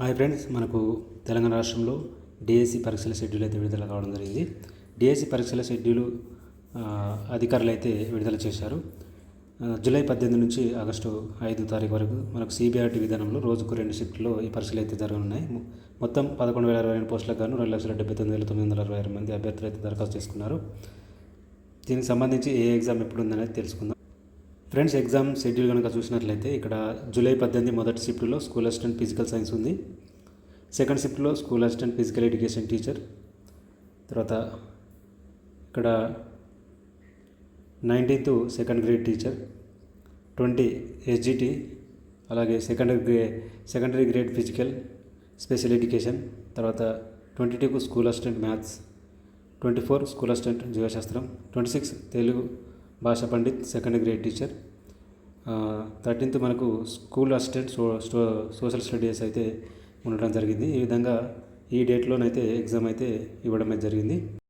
Hi friends మనకు తెలంగాణ రాష్ట్రంలో DSC పరీక్షల షెడ్యూల్ అయితే విడుదల కావడం జరిగింది. డిఎస్సి పరీక్షల షెడ్యూల్ అధికారులు అయితే విడుదల చేశారు. జూలై పద్దెనిమిది నుంచి ఆగస్టు ఐదు తారీఖు వరకు మనకు సిబిఆర్టీ విధానంలో రోజుకు రెండు షిఫ్ట్లో ఈ పరీక్షలు అయితే జరగనున్నాయి. మొత్తం పదకొండు వేల అరవై రెండు పోస్టులకు గాను రెండు లక్షల డెబ్బై తొమ్మిది వేల తొమ్మిది వందల అరవై ఆరు మంది అభ్యర్థులు అయితే దరఖాస్తు చేసుకున్నారు. దీనికి సంబంధించి ఏ ఎగ్జామ్ ఎప్పుడు ఉందనేది తెలుసుకుందాం. ఫ్రెండ్స్ ఎగ్జామ్ షెడ్యూల్ కనుక చూసినట్లయితే ఇక్కడ జూలై పద్దెనిమిది మొదటి షిఫ్ట్లో స్కూల్ అసిస్టెంట్ ఫిజికల్ సైన్స్ ఉంది. సెకండ్ షిఫ్ట్లో school assistant physical education teacher. తర్వాత ఇక్కడ nineteenth second grade teacher twenty SGT అలాగే secondary grey secondary grade physical special education తర్వాత twenty టూకు school assistant maths twenty four school assistant జీవశాస్త్రం twenty six Telugu భాషా Pandit second grade teacher thirteenth మనకు school assistant so sto social studies అయితే ఉండడం జరిగింది. ఈ విధంగా ఈ డేట్లోనైతే ఎగ్జామ్ అయితే ఇవ్వడం జరిగింది.